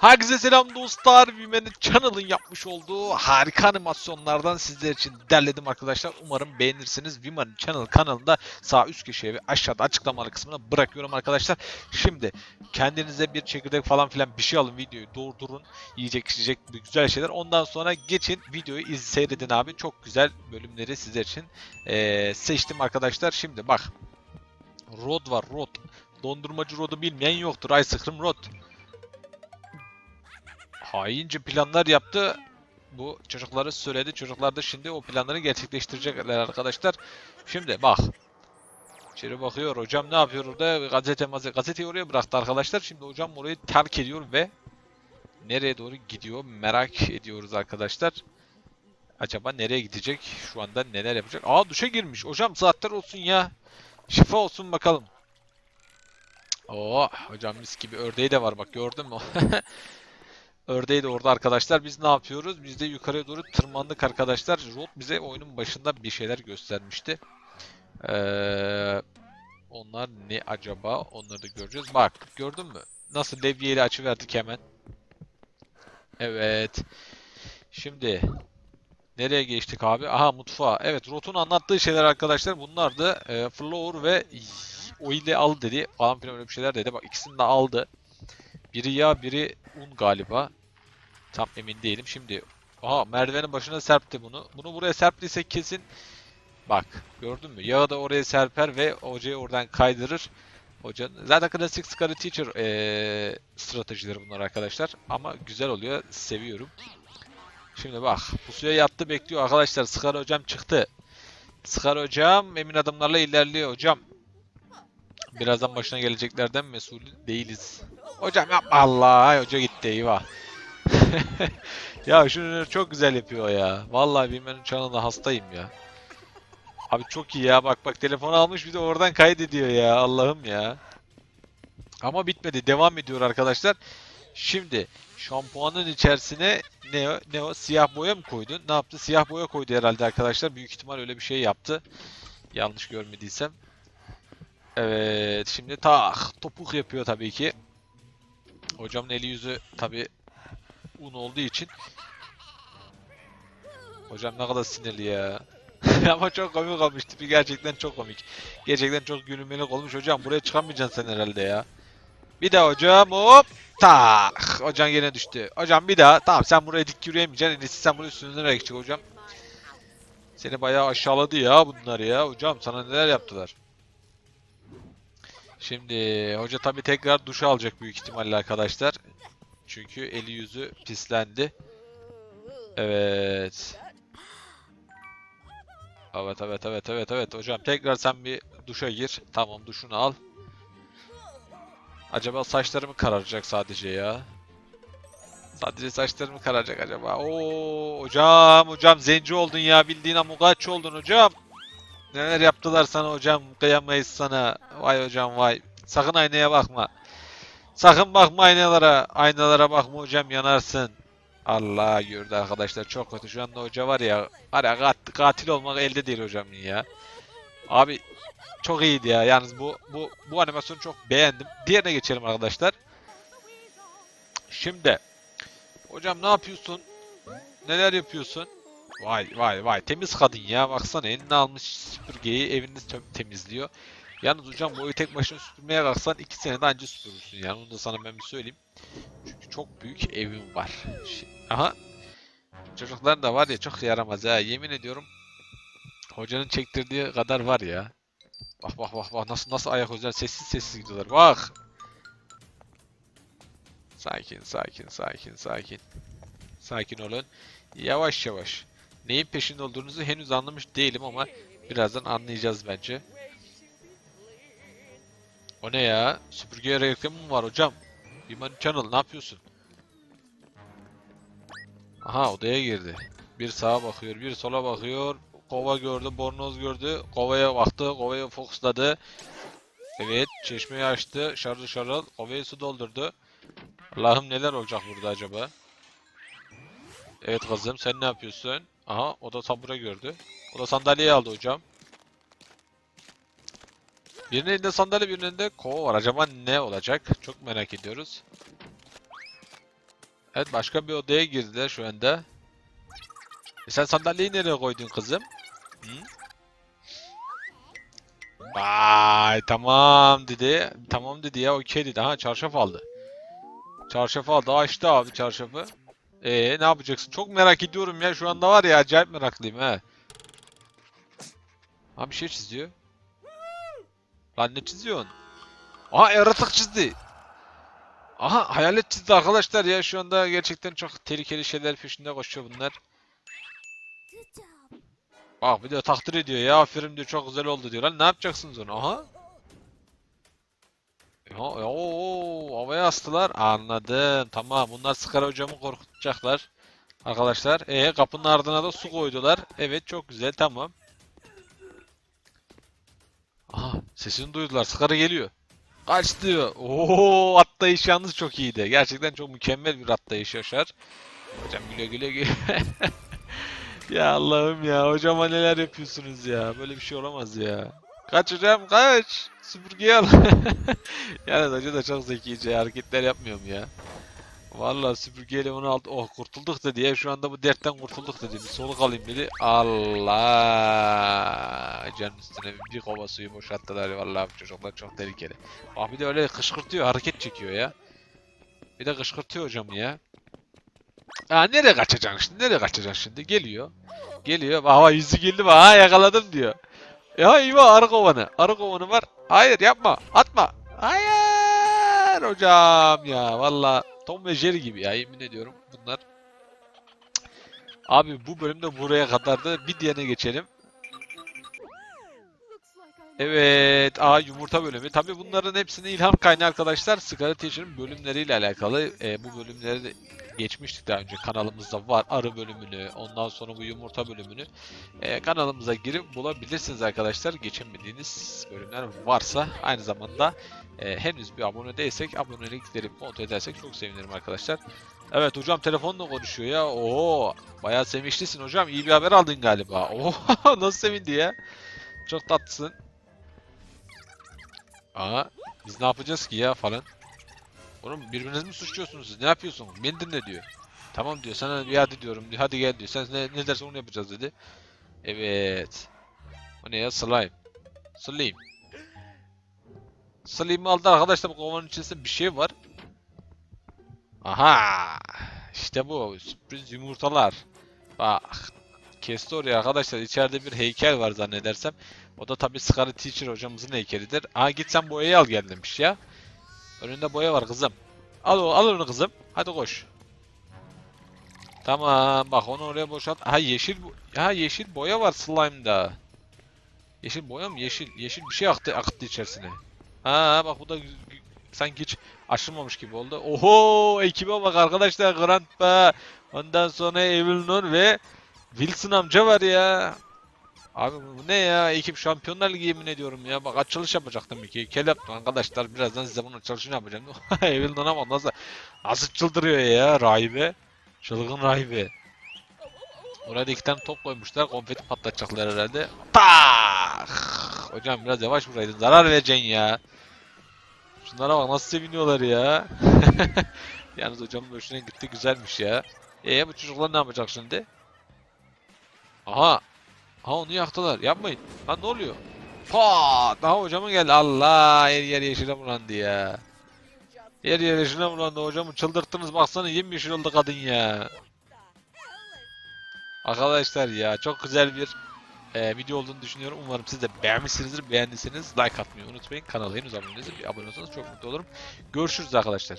Herkese selam dostlar. Vimen'in Channel'ın yapmış olduğu harika animasyonlardan sizler için derledim arkadaşlar. Umarım beğenirsiniz. Vimen'in Channel kanalında sağ üst köşeye ve aşağıda açıklamalı kısmına bırakıyorum arkadaşlar. Şimdi kendinize bir çekirdek falan filan bir şey alın videoyu durdurun. Yiyecek içecek güzel şeyler. Ondan sonra geçin videoyu iz seyredin abi. Çok güzel bölümleri sizler için eee, seçtim arkadaşlar. Şimdi bak. Rod var Rod. Dondurmacı Rod'u bilmeyen yoktur. Ice Cream Rod haince planlar yaptı. Bu çocukları söyledi. Çocuklar da şimdi o planları gerçekleştirecekler arkadaşlar. Şimdi bak. İçeri bakıyor. Hocam ne yapıyor orada? Gazete mazete. Gazeteyi oraya bıraktı arkadaşlar. Şimdi hocam orayı terk ediyor ve nereye doğru gidiyor merak ediyoruz arkadaşlar. Acaba nereye gidecek? Şu anda neler yapacak? Aa duşa girmiş. Hocam saatler olsun ya. Şifa olsun bakalım. Oo hocam mis gibi ördeği de var bak gördün mü? Ördeği de orada arkadaşlar. Biz ne yapıyoruz? Biz de yukarıya doğru tırmandık arkadaşlar. Rod bize oyunun başında bir şeyler göstermişti. Ee, onlar ne acaba? Onları da göreceğiz. Bak gördün mü? Nasıl levyeyle açıverdik hemen. Evet. Şimdi nereye geçtik abi? Aha mutfağa. Evet Rot'un anlattığı şeyler arkadaşlar bunlardı. Ee, flour ve oil'i al dedi. Falan filan öyle bir şeyler dedi. Bak ikisini de aldı. Biri yağ, biri un galiba. Tam emin değilim. Şimdi aha merdivenin başına serpti bunu. Bunu buraya serptiyse kesin bak gördün mü? Yağı da oraya serper ve hocayı oradan kaydırır. Hocanın zaten klasik Scary Teacher eee stratejileri bunlar arkadaşlar. Ama güzel oluyor. Seviyorum. Şimdi bak pusuya yattı bekliyor arkadaşlar. Scary hocam çıktı. Scary hocam emin adımlarla ilerliyor hocam. Birazdan başına geleceklerden mesul değiliz. Hocam yapma Allah. Hoca gitti eyvah. ya şunu çok güzel yapıyor ya. Vallahi bilmenin çanında hastayım ya. Abi çok iyi ya. Bak bak telefonu almış bir de oradan kaydediyor ya. Allah'ım ya. Ama bitmedi. Devam ediyor arkadaşlar. Şimdi şampuanın içerisine ne ne o siyah boya mı koydun? Ne yaptı? Siyah boya koydu herhalde arkadaşlar. Büyük ihtimal öyle bir şey yaptı. Yanlış görmediysem. Evet, şimdi tak topuk yapıyor tabii ki. Hocamın eli yüzü tabii un olduğu için. Hocam ne kadar sinirli ya. Ama çok komik olmuş tipi gerçekten çok komik. Gerçekten çok gülünmelik olmuş hocam. Buraya çıkamayacaksın sen herhalde ya. Bir daha hocam hop tak. Hocam yine düştü. Hocam bir daha. Tamam sen buraya dik yürüyemeyeceksin. En sen buraya sürünerek çık hocam. Seni bayağı aşağıladı ya bunlar ya. Hocam sana neler yaptılar. Şimdi hoca tabi tekrar duş alacak büyük ihtimalle arkadaşlar. Çünkü eli yüzü pislendi. Evet. Evet evet evet evet evet hocam tekrar sen bir duşa gir. Tamam duşunu al. Acaba saçlarımı kararacak sadece ya. Sadece saçlarımı kararacak acaba. Oo hocam hocam zenci oldun ya bildiğin amugaç oldun hocam. Neler yaptılar sana hocam kıyamayız sana. Vay hocam vay. Sakın aynaya bakma. Sakın bakma aynalara. Aynalara bakma hocam yanarsın. Allah gördü arkadaşlar çok kötü. Şu anda hoca var ya. Var kat- katil olmak elde değil hocam ya. Abi çok iyiydi ya. Yalnız bu bu bu animasyonu çok beğendim. Diğerine geçelim arkadaşlar. Şimdi hocam ne yapıyorsun? Neler yapıyorsun? Vay vay vay temiz kadın ya. Baksana eline almış süpürgeyi evini temizliyor. Yalnız hocam bu tek başına süpürmeye kalksan 2 senede anca süpürürsün yani onu da sana ben bir söyleyeyim. Çünkü çok büyük evim var. Şi- Aha. Çocuklar da var ya çok yaramaz ha yemin ediyorum. Hocanın çektirdiği kadar var ya. Bak bak bak bak nasıl nasıl ayak özel sessiz sessiz gidiyorlar bak. Sakin sakin sakin sakin. Sakin olun. Yavaş yavaş. Neyin peşinde olduğunuzu henüz anlamış değilim ama birazdan anlayacağız bence. O ne ya? Süpürgeye reklamı mı var hocam? Human Channel ne yapıyorsun? Aha odaya girdi. Bir sağa bakıyor, bir sola bakıyor. Kova gördü, bornoz gördü. Kovaya baktı, kovaya fokusladı. Evet, çeşmeyi açtı. Şarıl şarıl. Kovaya su doldurdu. Allah'ım neler olacak burada acaba? Evet kızım, sen ne yapıyorsun? Aha, o da tabure gördü. O da sandalyeyi aldı hocam. Birinin elinde sandalye, birinin elinde kova var. Acaba ne olacak? Çok merak ediyoruz. Evet başka bir odaya girdiler şu anda. E sen sandalyeyi nereye koydun kızım? Hı? Vay tamam dedi. Tamam dedi ya okey dedi. Ha çarşaf aldı. Çarşaf aldı. Açtı abi çarşafı. Ee ne yapacaksın? Çok merak ediyorum ya. Şu anda var ya acayip meraklıyım he. Ha bir şey çiziyor. Lan ne çiziyorsun? Aha yaratık çizdi. Aha hayalet çizdi arkadaşlar ya. Şu anda gerçekten çok tehlikeli şeyler peşinde koşuyor bunlar. Bak bir de takdir ediyor ya. Aferin diyor çok güzel oldu diyor. Lan ne yapacaksınız onu? Aha. Oo, havaya astılar. Anladım. Tamam. Bunlar Skara hocamı korkutacaklar. Arkadaşlar. E kapının ardına da su koydular. Evet çok güzel. Tamam. Aha sesini duydular. Skara geliyor. Kaç diyor. Oo atlayış yalnız çok iyiydi. Gerçekten çok mükemmel bir atlayış Yaşar. Hocam güle güle güle. ya Allah'ım ya. Hocama neler yapıyorsunuz ya. Böyle bir şey olamaz ya. Kaç hocam kaç. Süpürgeyi al. yani hoca da çok zekice hareketler yapmıyorum ya. Vallahi süpürgeyle onu aldı. Oh kurtulduk dedi ya. Şu anda bu dertten kurtulduk dedi. Bir soluk alayım dedi. Allah. Canın üstüne bir kova suyu boşalttılar. Vallahi bu çocuklar çok tehlikeli. Ah bir de öyle kışkırtıyor. Hareket çekiyor ya. Bir de kışkırtıyor hocam ya. Aa nereye kaçacaksın şimdi? Nereye kaçacaksın şimdi? Geliyor. Geliyor. Bak yüzü geldi. Ha yakaladım diyor. Ya eyvah arı kovanı. Arı kovanı var. Hayır yapma. Atma. Hayır hocam ya. Valla Tom ve Jerry gibi ya yemin ediyorum bunlar. Abi bu bölümde buraya kadardı. Bir diğerine geçelim. Evet, A yumurta bölümü. Tabii bunların hepsinin ilham kaynağı arkadaşlar Scarlet Teacher'ın bölümleriyle alakalı. E, bu bölümleri geçmiştik daha önce kanalımızda var. Arı bölümünü, ondan sonra bu yumurta bölümünü e, kanalımıza girip bulabilirsiniz arkadaşlar. Geçemediğiniz bölümler varsa aynı zamanda e, henüz bir abone değilsek abonelikleri kontrol edersek çok sevinirim arkadaşlar. Evet hocam telefonla konuşuyor ya. Oo, bayağı sevinçlisin hocam. İyi bir haber aldın galiba. Oo, nasıl sevindi ya. Çok tatlısın. Aa, biz ne yapacağız ki ya falan. Oğlum birbirinizi mi suçluyorsunuz siz? Ne yapıyorsun? Beni dinle diyor. Tamam diyor. Sana bir hadi diyorum. diyor. Hadi gel diyor. Sen ne, ne dersen onu yapacağız dedi. Evet. O ne ya? Slime. Slime. Slime'i aldı arkadaşlar bu kovanın içerisinde bir şey var. Aha. İşte bu. Sürpriz yumurtalar. Bak. Kesti oraya arkadaşlar. İçeride bir heykel var zannedersem. O da tabii Scarlet Teacher hocamızın heykelidir. Aa git sen boyayı al gel demiş ya. Önünde boya var kızım. Al, al onu kızım. Hadi koş. Tamam bak onu oraya boşalt. Ha yeşil ha yeşil boya var slime'da. Yeşil boya mı? Yeşil yeşil bir şey aktı aktı içerisine. Ha bak bu da sanki hiç aşılmamış gibi oldu. Oho ekibe bak arkadaşlar Grandpa. Ondan sonra Evil Nun ve Wilson amca var ya. Abi bu ne ya? Ekip Şampiyonlar Ligi yemin ediyorum ya. Bak açılış yapacaktım iki. Kel yaptım arkadaşlar. Birazdan size bunun açılışını yapacağım. Evil bak nasıl, nasıl çıldırıyor ya rahibe. Çılgın rahibe. Oraya da iki tane top koymuşlar. Konfeti patlatacaklar herhalde. Tak! Hocam biraz yavaş vuraydın. Zarar vereceksin ya. Şunlara bak nasıl seviniyorlar ya. Yalnız hocamın hoşuna gitti güzelmiş ya. E bu çocuklar ne yapacak şimdi? Aha. Ha onu yaktılar. Yapmayın. Lan ne oluyor? Pat! Daha hocama geldi. Allah! Her yer yeşile bulandı ya. Her yer yeşile bulandı. Hocamı çıldırttınız. Baksana yemyeşil oldu kadın ya. Arkadaşlar ya çok güzel bir e, video olduğunu düşünüyorum. Umarım siz de beğenmişsinizdir. Beğendiyseniz like atmayı unutmayın. Kanala henüz abone değilseniz bir abone olursanız çok mutlu olurum. Görüşürüz arkadaşlar.